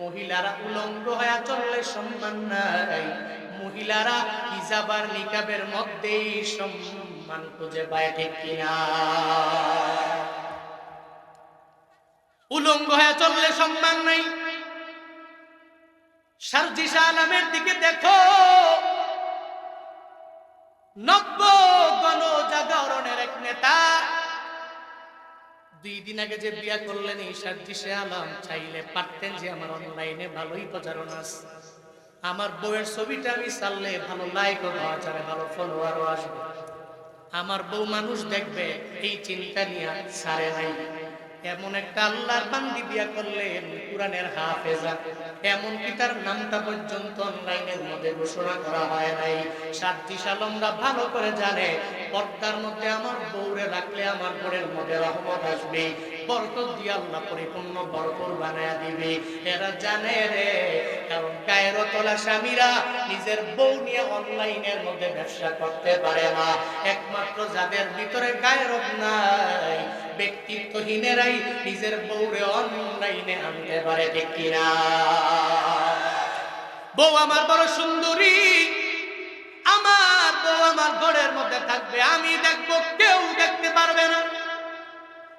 মহিলারা উলঙ্গ হয়ে চললে সম্মান নাই। মহিলারা হিজাবার নিকাবের মধ্যেই সম্মান খুঁজে পায় ঠিক কিনা? উলঙ্গ হয়ে চললে সম্মান নাই। সারজিসা আলমের দিকে দেখো। নব্য গণ জাগরণের এক নেতা দুই দিন আগে যে বিয়া করলেন, এই সার্জিসে আলাম চাইলে পারতেন যে আমার অনলাইনে ভালোই প্রচারণা আছে। আমার বউয়ের ছবিটা আমি চাললে ভালো লাইকও পাওয়া যাবে, ভালো ফলোয়ারও আসবে। আমার বউ মানুষ দেখবে, এই চিন্তা নিয়ে সারে নাই। এমন একটা আল্লাহর বান্দি বিয়া করলেন, কোরআনের হাফেজা। এমন কি তার নামটা পর্যন্ত অনলাইনের মধ্যে ঘোষণা করা হয় নাই। সাতটি সালমরা ভালো করে জানে, পর্দার মধ্যে আমার বউরে রাখলে আমার বোনের মধ্যে রহমত আসবে। বরকত দিয়ে আল্লাহ পরিপূর্ণ বরকর বানায় দিবে। এরা জানে রে স্বামীরা নিজের বউ নিয়ে অনলাইনের মধ্যে ব্যবসা করতে পারে না। একমাত্র যাদের ভিতরে গায়ের নাই, ব্যক্তিত্বহীনেরাই নিজের বউরে অনলাইনে আনতে পারে কিনা? বউ আমার বড় সুন্দরী, আমার বউ আমার ঘরের মধ্যে থাকবে, আমি দেখব কেউ দেখতে পারবে না।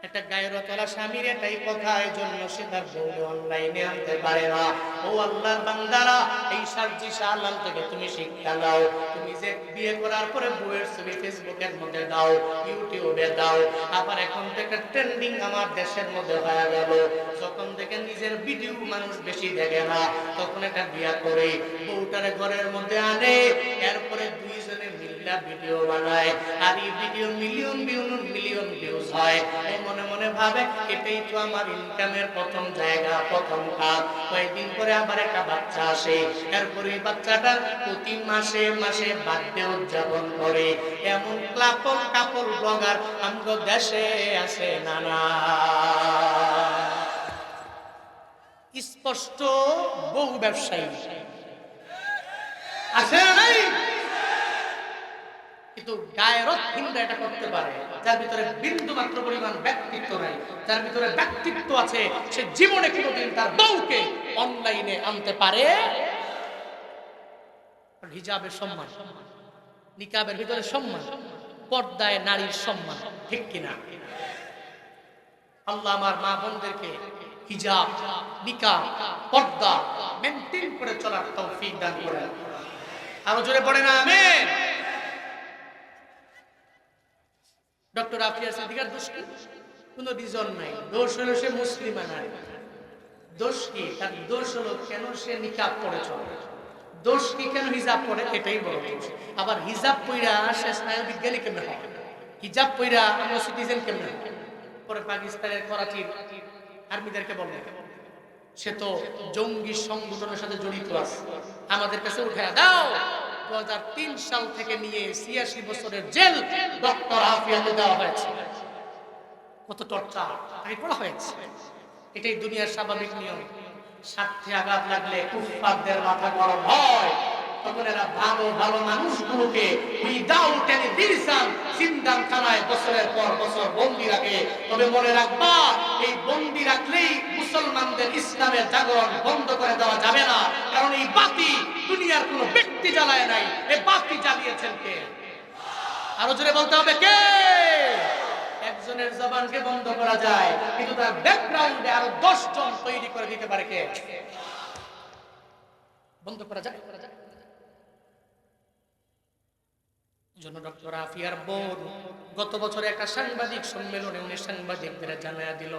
একটা গায়ের তলা স্বামীর এটাই কথা এই জন্য সে তার বউকে অনলাইনে আনতে পারে না। ও আল্লাহর বান্দারা, এই সার্জি আল্লাহ থেকে তুমি শিক্ষা দাও তুমি যে বিয়ে করার পরে বউয়ের ছবি ফেসবুকের মধ্যে দাও, ইউটিউবে দাও, আবার এখন থেকে ট্রেন্ডিং আমার দেশের মধ্যে হয়ে গেল। যখন থেকে নিজের ভিডিও মানুষ বেশি দেখে না, তখন এটা বিয়া করে বউটারে ঘরের মধ্যে আনে, এরপরে দুইজনে মিল্লা ভিডিও বানায়, আর এই video million million million views হয়। ও মনে মনে ভাবে, এটাই তো আমার ইনকামের প্রথম জায়গা, প্রথম কাজ। কয়েকদিন পরে আবার একটা বাচ্চা আসে। এই বাচ্চাটার প্রতি মাসে মাসে বার্থডে উদযাপন করে। এমন কাপল কাপল ব্লগার আমগো দেশে আছে নানা। স্পষ্ট বহু ব্যবসায়ী। আছে নাই? কিন্তু গায়রত হিন্দা এটা করতে পারে। যার ভিতরে বিন্দু মাত্র পরিমাণ ব্যক্তিত্ব নাই। যার ভিতরে ব্যক্তিত্ব আছে, সে জীবনে কোনোদিন তার বউকে অনলাইনে আনতে পারে। হিজাবের সম্মান, নিকাবের ভিতরে সম্মান, পর্দায় নারীর সম্মান, ঠিক কিনা? আল্লাহ আমার মা বোনদেরকে হিজাব, নিকাব, পর্দা মেনটেন করে চলার তৌফিক দান করেন। আরও জোরে পড়ে না আমেন। ডক্টর আফিয়া সিদ্দিকার, দোষ কি? কোন রিজন নাই। দোষ হলো সে মুসলিম নারী। দোষ কি? তার দোষ হলো কেন সে নিকাব পড়ে চলে। দোষ কি কেন হিজাব পড়ে এটাই বড় আবার হিজাব পইরা সে স্নায়ু বিজ্ঞানী কেমনে হয়? হিজাব পইরা আমরা সিটিজেন কেমনে হয়? পরে পাকিস্তানের করাচির আর্মিদেরকে বলে। সে তো জঙ্গি সংগঠনের সাথে জড়িত আছে। আমাদের কাছে উঠে দাও। সাল থেকে নিয়ে ছিয়াশি বছরের জেল ডক্টর আফিয়াতে দেওয়া হয়েছে। কত টর্চার তাকে করা হয়েছে। এটাই দুনিয়ার স্বাভাবিক নিয়ম। স্বার্থে আঘাত লাগলে কুফফারদের মাথা গরম হয়। তখন এরা ভালো ভালো মানুষগুলোকে উইদাউট এনি রিজন সিন্দান খানায় বছরের পর বছর বন্দি রাখে। তবে মনে রাখবা, এই বন্দি রাখলেই মুসলমানদের ইসলামের জাগরণ বন্ধ করে দেওয়া যাবে না। কারণ এই বাতি দুনিয়ার কোনো ব্যক্তি জ্বালায় নাই। এই বাতি জ্বালিয়েছেন কে? আরও জোরে বলতে হবে কে? একজনের জবানকে বন্ধ করা যায়, কিন্তু তার ব্যাকগ্রাউন্ডে আরও জন তৈরি করে দিতে পারে কে? বন্ধ করা যায়? জন্য ডক্টর আফিয়ার গত বছর একটা সাংবাদিক সম্মেলনে উনি সাংবাদিকদের জানায়া দিল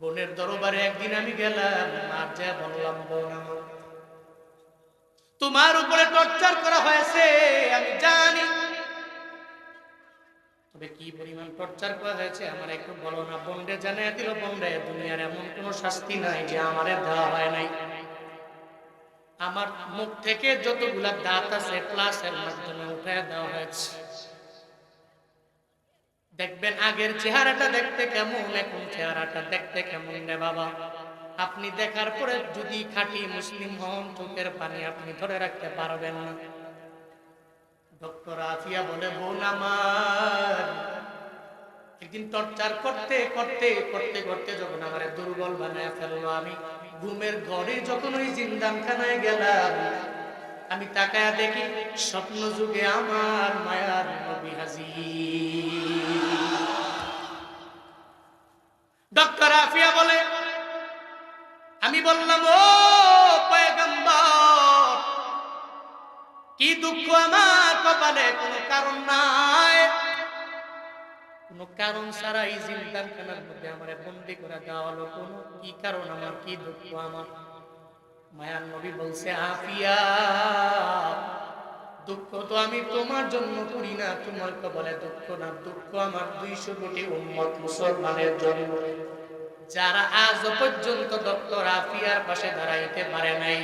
বোনের দরবারে একদিন আমি গেলাম, আর যা বললাম, বোন, তোমার উপরে টর্চার করা হয়েছে, আমি জানি। তবে কি পরিমাণ টর্চার করা হয়েছে, আমার একটু বলো না। বন্ডে জানাই দিল বন্ডে দুনিয়ার এমন কোনো শাস্তি নাই যে আমার দেওয়া হয় নাই। আমার মুখ থেকে যতগুলা দাঁত আছে প্লাসের মাধ্যমে উঠে দেওয়া হয়েছে। দেখবেন আগের চেহারাটা দেখতে কেমন, এখন চেহারাটা দেখতে কেমন রে বাবা। আপনি দেখার পরে যদি খাঁটি মুসলিম হন, চোখের পানি আপনি ধরে রাখতে পারবেন না। ডক্টর আফিয়া বলে, বোন আমার, একদিন টর্চার করতে করতে করতে করতে যখন আমার দুর্বল বানায় ফেলল আমি, ঘুমের ঘরে যখন ওই জিন্দানখানায় গেলাম আমি তাকায়া দেখি স্বপ্ন যুগে আমার মায়ার নবী হাজির। ডক্টর আফিয়া বলে, আমি বললাম, ও পয়গম্বর, কি দুঃখ আমার কপালে? কোনো কারণ নাই। কোনো কারণ ছাড়া এই জিন্দার খানার মধ্যে আমার বন্দি করে দেওয়া হলো। কোনো কি কারণ আমার, কি দুঃখ আমার? মায়ার নবী বলছে, আফিয়া দুঃখ তো আমি তোমার জন্য করি না। তোমার বলে দুঃখ না, দুঃখ আমার দুইশো কোটি উম্মত মুসলমানের জন্য। যারা আজ পর্যন্ত ডক্টর আফিয়ার পাশে দাঁড়াইতে পারে নাই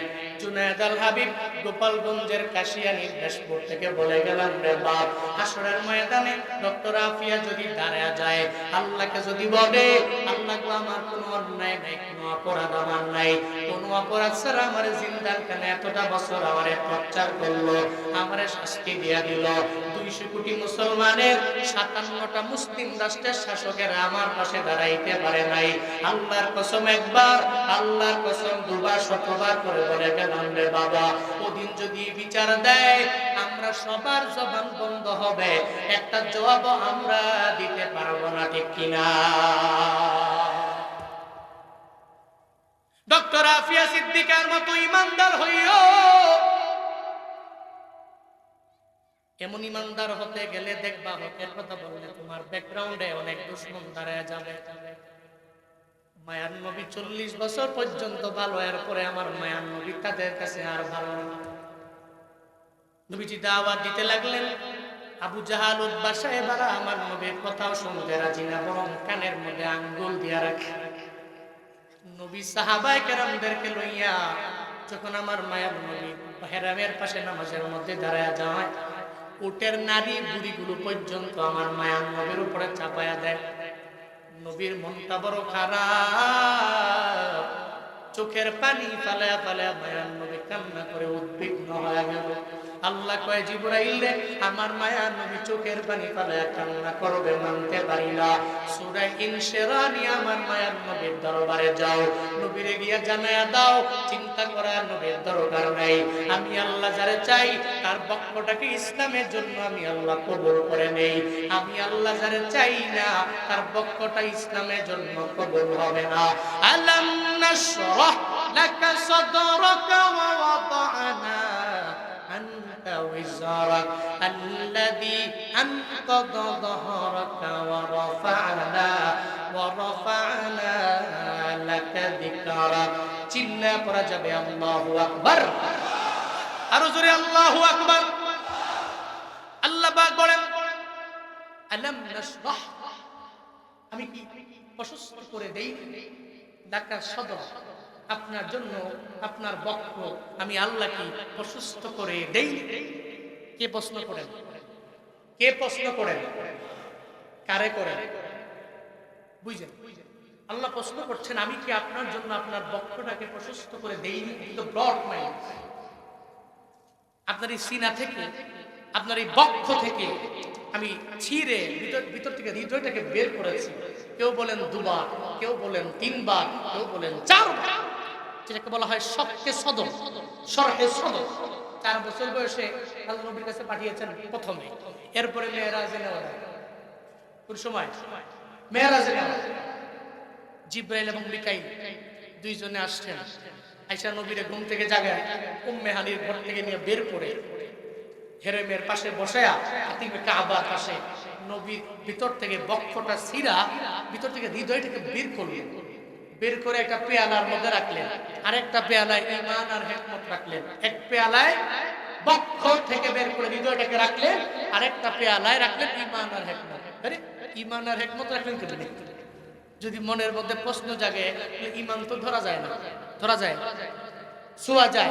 আমার শাস্তি দিয়া দিল। দুইশো কোটি মুসলমানের সাতান্নটা মুসলিম রাষ্ট্রের শাসকেরা আমার পাশে দাঁড়াইতে পারে নাই। আল্লাহর কসম একবার, আল্লাহর কসম দুবার, শতবার করে বলে রে বাবা, ওদিন যদি বিচার দেয়, আমরা সবার জবান বন্ধ হবে। একটা জবাব আমরা দিতে পারব না, ঠিক কিনা? ডক্টর আফিয়া সিদ্দিকার মতো ইমানদার হইও, এমন ইমানদার হতে গেলে দেখবা হকের কথা বললে তোমার ব্যাকগ্রাউন্ডে অনেক দুশ্মন দাঁড়ায় যাবে। মায়ার নবী চল্লিশ বছর পর্যন্ত ভালো এর পরে আমার মায়ার নবী তাদের কাছে আর ভালো নবীজি দাওয়াত দিতে লাগলেন, আবু জাহাল উদ্বা সাহেবারা আমার নবীর কথাও শুনতে রাজি না, বরং কানের মধ্যে আঙ্গুল দিয়া রাখে। নবী সাহাবাই কেরামদেরকে লইয়া যখন আমার মায়ার নবী হেরামের পাশে নামাজের মধ্যে দাঁড়ায় যায়, উটের নারী বুড়িগুলো পর্যন্ত আমার মায়ার নবীর উপরে চাপায়া দেয়। নবীর মনটা বড় খারাপ। চোখের পানি ফালায়া ফালায়া মায়ার নবী কান্না করে উদ্বিগ্ন হয়ে গেল। আল্লাহ কয়, জিবরাইল রে, আমার মায়া নবী চোখের পানি পালায় কান্না করবে, মানতে পারি না। সুরা ইনশেরানি, আমার মায়ার নবীর দরবারে যাও। নবীরে গিয়া জানায়া দাও, চিন্তা করা নবীর দরকার নাই। আমি আল্লাহ যারে চাই, তার বক্ষটাকে ইসলামের জন্য আমি আল্লাহ কবর করে নেই। আমি আল্লাহ যারে চাই না, তার বক্ষটা ইসলামের জন্য কবর হবে না। আলাম নাশরাহ লাকা সাদরাকা ওয়া ওয়াদানা وزرك الذي أنقض ظهرك ورفعنا ورفعنا لك ذكرك চিল্লা পড়া যাবে আল্লাহু আকবার আরো জোরে আল্লাহু আকবার আল্লাহ পাক বলেন আলাম নাশরাহ আমি কি প্রশস্ত করে দেই ডাকা সদর আপনার জন্য আপনার বক্ষ আমি আল্লাহ কি প্রশস্ত করে দেই। কে প্রশ্ন করেন? কে প্রশ্ন করেন? কারে করেন? বুঝলেন আল্লাহ প্রশ্ন করছেন, আমি কি আপনার জন্য আপনার বক্ষটাকে প্রশস্ত করে দেইনি? তো ব্রড মাইন্ড আপনার এই সিনা থেকে, আপনার এই বক্ষ থেকে আমি ছিঁড়ে ভিতর ভিতর থেকে হৃদয়টাকে বের করেছি। কেউ বলেন দুবার, কেউ বলেন তিনবার, কেউ বলেন চারবার। যেটাকে বলা হয় শখকে সদম সরহে সদম। চার বছর বয়সে আল্লাহ নবীর কাছে পাঠিয়েছেন প্রথমে। এরপরে মেয়েরাজে সময়? জিব্রাইল এবং মিকাইল দুইজনে আসছেন। আইসা নবীরে ঘুম থেকে জাগায় উম্মে হানির ঘর থেকে নিয়ে বের করে হেরেমের পাশে বসায়া কাবার পাশে নবীর ভিতর থেকে বক্ষটা সিরা ভিতর থেকে হৃদয়টাকে বের করলেন। বের করে একটা পেয়ালার মধ্যে রাখলেন। আরেকটা পেয়ালায় ইমান আর হেকমত রাখলেন। এক পেয়ালায় বক্ষ থেকে বের করে হৃদয়টাকে রাখলেন, আরেকটা পেয়ালায় রাখলেন ইমান আর হেকমত। আরে ইমান আর হেকমত রাখলেন কেন যদি মনের মধ্যে প্রশ্ন জাগে ইমান তো ধরা যায় না। ধরা যায়? ছোঁয়া যায়?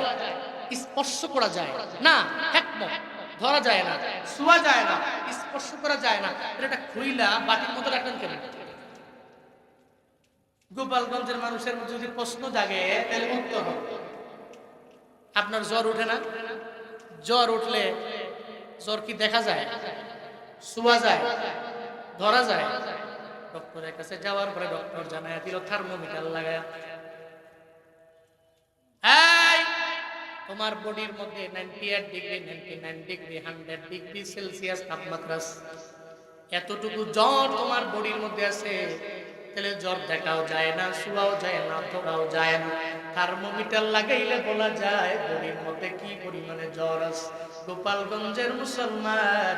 স্পর্শ করা যায়? না, হেকমত। ধরা যায় না। ছোঁয়া যায় না, স্পর্শ করা যায় না। এটা খুইলা বাটির মতো রাখলেন কেন গোপালগঞ্জের মানুষের মধ্যে যদি প্রশ্ন জাগে, তাহলে উত্তর আপনার জ্বর উঠে না? জ্বর উঠলে জ্বর কি দেখা যায়? ছোঁয়া যায়? ধরা যায়? ডক্টরের কাছে যাওয়ার পরে ডক্টর জানায় দিল, থার্মোমিটার লাগায় তোমার বডির মধ্যে ninety eight degree ninety nine degree hundred degree Celsius তাপমাত্রা এতটুকু জ্বর তোমার বডির মধ্যে আছে। তাহলে জ্বর দেখাও যায় না, শুয়াও যায় না, ধরাও যায় না। থার্মোমিটার লাগাইলে বলা যায়, গরিব মতে কি পরিমাণে জ্বর আছে? গোপালগঞ্জের মুসলমান,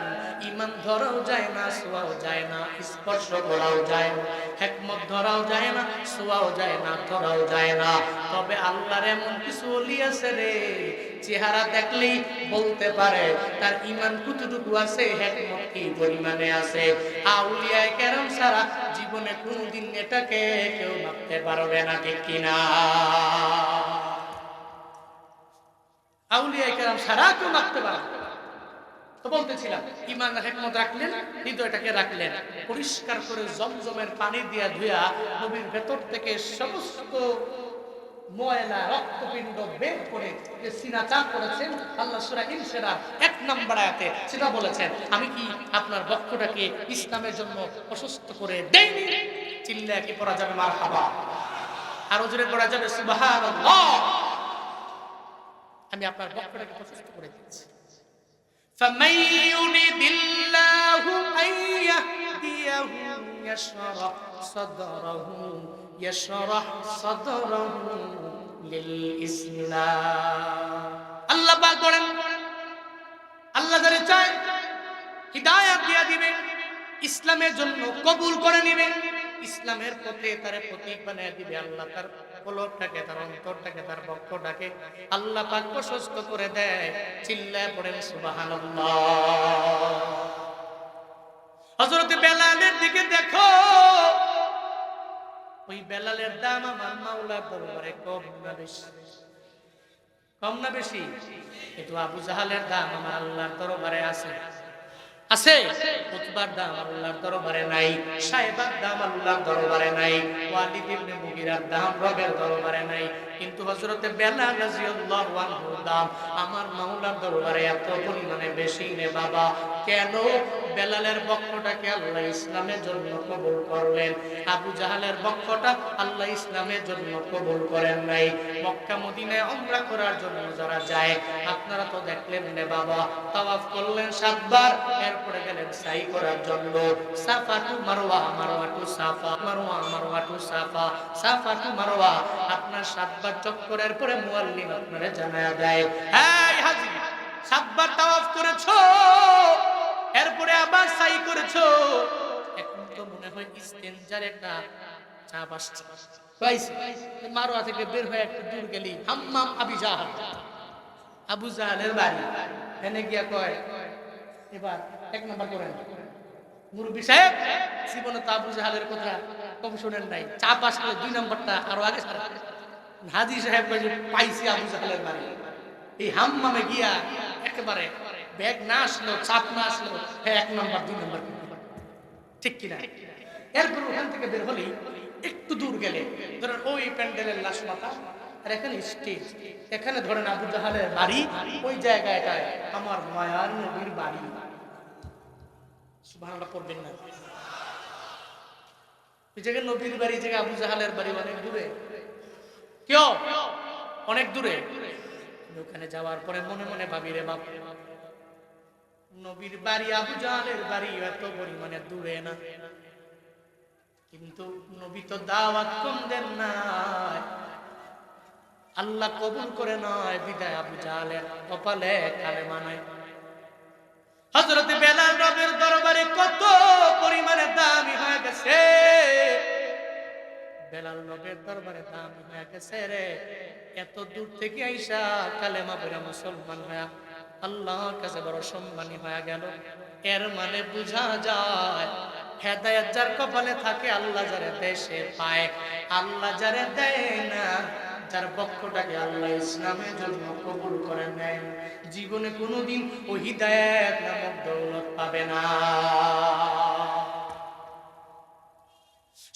ইমান ধরাও যায় না, শোয়াও যায় না, স্পর্শ করাও যায় না একমত ধরাও যায় না, শোয়াও যায় না ধরাও যায় না। তবে আল্লাহর এমন কিছু অলি আছে রে, চেহারা দেখলেই বলতে পারে, তার ইমান কতটুকু আছে একমত কি পরিমাণে আছে। আউলিয়ায় কেরম সারা জীবনে কোনোদিন এটাকে কেউ ভাবতে পারবে না, ঠিক কিনা? আউলিয়া কেরাম সারা কেউ মারতে পারে তো বলতেছিলাম ইমান হেকমত রাখলেন হৃদয়টাকে রাখলেন পরিষ্কার করে জমজমের পানি দিয়া ধুয়া নবীর ভেতর থেকে সমস্ত ময়লা, রক্তপিণ্ড বের করে যে সিনা চাপ করেছেন, আল্লাহ সুরা ইনসেরা এক নম্বর আয়াতে সেটা বলেছেন, আমি কি আপনার বক্ষটাকে ইসলামের জন্য অসুস্থ করে দেইনি? চিল্লা কি পড়া যাবে মার হাবা আরও জোরে পড়া যাবে, সুবহানাল্লাহ। আমি আপনার বক্ষটাকে প্রশস্ত করে দিচ্ছি فمن يرد الله أن يهديه يشرح صدره يشرح صدره للإسلام আল্লাহ পাক বলেন আল্লাহ যারা চায় হিদায়াত দিয়া দিবে ইসলামের জন্য কবুল করে নিবে ইসলামের পথে তার প্রতীক বানিয়ে দিবে আল্লাহ তার কলবটাকে তার অন্তরটাকে তার আল্লাহ করে দেয় পড়েন বেলালের দিকে দেখো, ওই বেলালের দাম আমার মাওলার দরবারে কম না বেশি? কম না বেশি? কিন্তু আবু জাহালের দাম আমার আল্লাহর দরবারে আছে। আছে? দাম আল্লাহর দরবারে নাই, সাহেবার দাম আল্লাহর দরবারে নাই, ওয়ালিদ ইবনে মুগিরার দাম রবের দরবারে নাই। কিন্তু হযরতে বেলাল রাদিয়াল্লাহু আনহু দাম, আমার মাওলার দরবারে এত পরিমাণে বেশি নে বাবা কেন বেলালের বক্ষটাকে আল্লাহ ইসলামের জন্য কবুল করলেন? আবু জাহালের বক্ষটা আল্লাহ ইসলামের জন্য কবুল করেন নাই। মক্কা মদিনায় উমরা করার জন্য যারা যায়, আপনারা তো দেখলেন রে বাবা, তাওয়াফ করলেন সাতবার, এরপরে গেলেন সাই করার জন্য। Safa to Marwa Marwa to Safa, Marwa Marwa to Safa Safa to Marwa. আপনার সাতবার চক্করের পরে মুয়াল্লিম আপনারে জানায়া দেয়। এই হাজি সাতবার তাওয়াফ করেছ? এরপরে আবার সাই করেছ। এখন তো মনে হয় ইস্তেনজার একটা চাপ আসছে। পাইছে মারোয়া থেকে বের হয়ে একটু দূর গেলি। হাম্মাম আবি জাহাল। আবু জাহালের বাড়ি। এনে গিয়া কয় এবার এক নম্বর করেন। মুরব্বী সাহেব জীবনে তো আবু জাহালের কথা কম শোনেন নাই। চাপ আসলে দুই নম্বরটা আরও আগে সারা হাজি সাহেব পাইছি আবু জাহালের বাড়ি। এই হাম্মামে গিয়া একেবারে ব্যাগ না আসলো, চাপ না আসলো হ্যাঁ এক নম্বর, দুই নম্বর ঠিক কিনা? এরপর ওখান থেকে বের হলেই একটু দূর গেলে, ধরেন ওই প্যান্ডেলের লাশ মাথা আর এখানে স্টেজ। এখানে ধরেন আবু জাহালের বাড়ি, ওই জায়গাটায় আমার মায়ার নবীর বাড়ি। সুবহানাল্লাহ, পড়বেন না। ওই জায়গায় নবীর বাড়ি, এই জায়গায় আবু জাহালের বাড়ি অনেক দূরে। কেউ? অনেক দূরে। ওখানে যাওয়ার পরে মনে মনে ভাবি রে বাপ নবীর বাড়ি, আবু জাহালের বাড়ি এত পরিমাণে দূরে না। কিন্তু নবী তো দাওয়াত কম দেন নাই। আল্লাহ কবুল করে নয় বিদায় আবু জাহালের কপালে কালে মানায় হজরতে বেলাল রবের দরবারে কত পরিমাণে দামি হয়ে গেছে। বেলাল নবের দরবারে দামি হয়ে গেছে রে। এত দূর থেকে আইসা কালেমা পড়া মুসলমান হয়ে আল্লাহর কাছে বড় সম্মানী হয়ে গেল। এর মানে বোঝা যায়, হেদায়াত যার কপালে থাকে, আল্লাহ যারে দেশে পায়। আল্লাহ যারে দেয় না, যার পক্ষটাকে আল্লাহ ইসলামের জন্য কবুল করে নেন জীবনে কোনোদিন ও হিদায়াত নামক দৌলত পাবে না।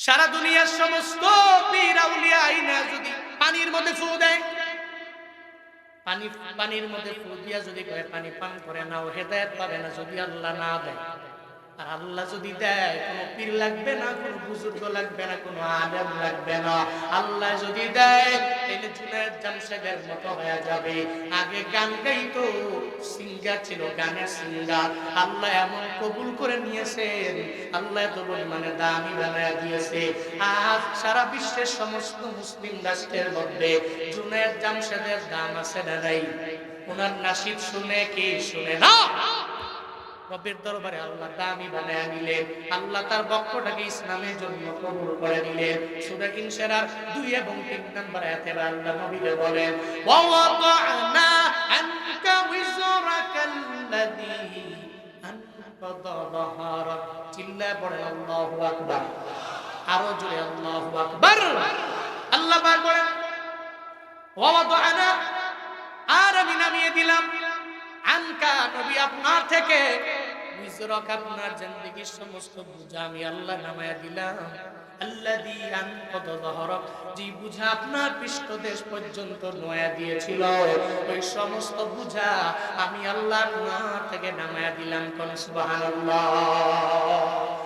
সারা দুনিয়ার সমস্ত পীর আউলিয়া আইনা যদি পানির মধ্যে ফু দেয়। পানি পানির মধ্যে ফু দিয়া যদি করে পানি পান করে নাও, হেদায়ত পাবে না যদি আল্লাহ না দেয়। আর আল্লাহ যদি দেয়, কোনো পীর লাগবে না, কোনো বুজুর্গ লাগবে না, কোনো আলেম লাগবে না। আল্লাহ যদি দেয়, তাহলে জুনায়দ জামশেদের মতো হয়ে যাবে। আগে গান গাইতো, সিঙ্গার ছিল গানের সিঙ্গার। আল্লাহ এমন কবুল করে নিয়েছেন। আল্লাহ এত পরিমাণে দামি বানায় দিয়েছে। আজ সারা বিশ্বের সমস্ত মুসলিম রাষ্ট্রের মধ্যে জুনায়দ জামশেদের দাম আছে না নাই? ওনার নাসিদ শুনে কি শুনে না? রবের দরবারে আল্লাহ দামি বানায় নিলেন আল্লাহ তার বক্ষটাকে ইসলামের জন্য কবুল করে নিলেন। সূরা ইনশিরার দুই এবং তিন নম্বর আয়াতে আল্লাহ নবীকে বলেন ওয়া ওয়াদানা আনকা উযরাকাল্লাযী আনকাদা যাহারাক চিল্লা পড়ে আল্লাহু আকবার। আরও জোরে আল্লাহু আকবার। আল্লাহ পাক বলেন ওয়া ওয়াদানা আর আমি নামিয়ে দিলাম। আনকা নবী আপনার থেকে সমস্ত বুঝা আমি আল্লাহ নামায়া দিলাম। বুঝা আপনার পর্যন্ত নয়া দিয়েছিল। ওই সমস্ত বুঝা আমি থেকে নামায়া দিলাম কোন, সুবহানাল্লাহ।